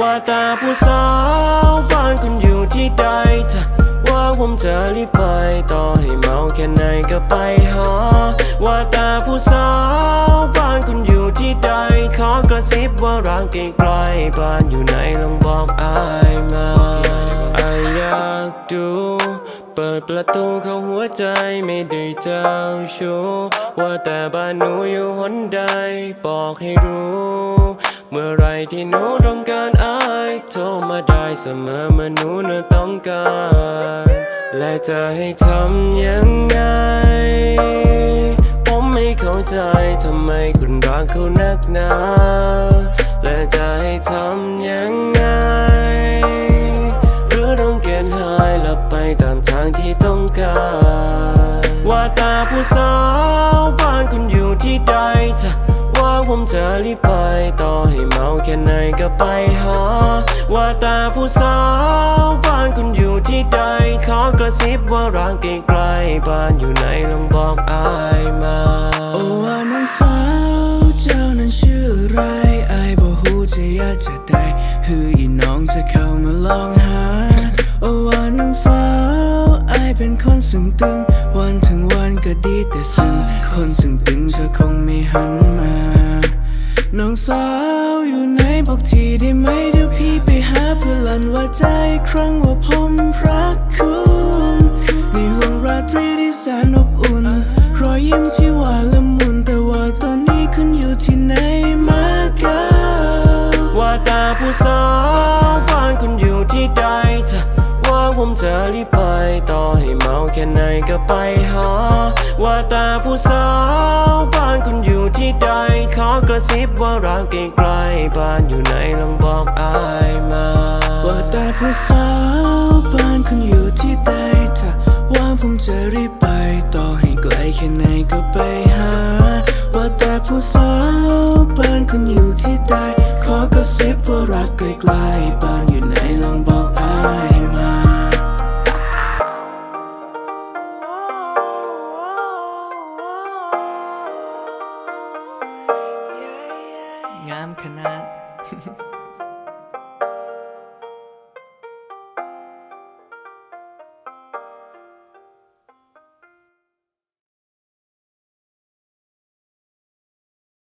ว่าแต่ผู้สาวบ้านคุณอยู่ที่ใดจะว่าผมจะรีบไป ต่อให้เมาแค่ไหนก็ไปหา ว่าแต่ผู้สาวบ้านคุณอยู่ที่ใด ขอกระซิบว่ารักไกลๆบ้านอยู่ไหนลองบอกอายมาอายอยากดูเปิดประตูเข้าหัวใจไม่ได้เจ้าชู้ว่าแต่บ้านหนูอยู่หนใด บอกให้รู้ เมื่อไรที่หนูต้องการอายโทรมาได้เสมอเมื่อหนูน่ะต้องการ และจะให้ทำยังไง ผมไม่เข้าใจทำไมคุณรักเขานักหนา และจะให้ทำยังไง หรือต้องเกณฑ์หายหลับไปตามทางที่ต้องการ ว่าตาผู้สาวบ้านคุณอยู่ที่ใดจะว่า ผมจะรีบไป ต่อให้เมาแค่ไหนก็ไปหา ว่าแตาผู้สาวบ้านคุณอยู่ที่ใด ขอกระซิบว่ารักไกลๆบ้านอยู่ไหนลองบอกอายมา โอ้ว่าน้องสาวเจ้านั้นชื่ออะไรอายบ่ฮู้จะยากจะได้คืออีน้องจะเข้ามาลองหา โอ้ว่าน้องสาวอายเป็นคนสึงตึงวันทั้งวันก็ดีแต่ซึ่งคนสึงตึงเธอคงไม่หันมา น้องสาวอยู่ไหนบอกทีได้ไหมเดี๋ยวพี่ไปหาเพื่อลั่นว่าใจอีกครั้งว่าผมรักคุณในห่วงราตรีที่แสนอบอุ่น รอยยิ้มที่หวานละมุนแต่ว่าตอนนี้คุณอยู่ที่ไหนมากันว่าแต่ผู้สาวบ้านคุณอยู่ที่ใดจะว่าผมจะรีบไปต่อให้เมาแค่ไหนก็ไปหาว่าแต่ผู้สาวบ้านคุณ อยู่ที่ใดขอกระซิบว่ารักไกล้ๆบ้านอยู่ไหนลองบอกอายมาว่าแต่ผู้สาวบ้านคุณอยู่ที่ใดถ้าว่าผมจะรีบไปต่อให้ไกลแค่ไหนก็ไปหา ว่าแต่ผู้สาวบ้านคุณอยู่ที่ใดขอกระซิบว่ารักไกล้ๆบ้าน งามขนาด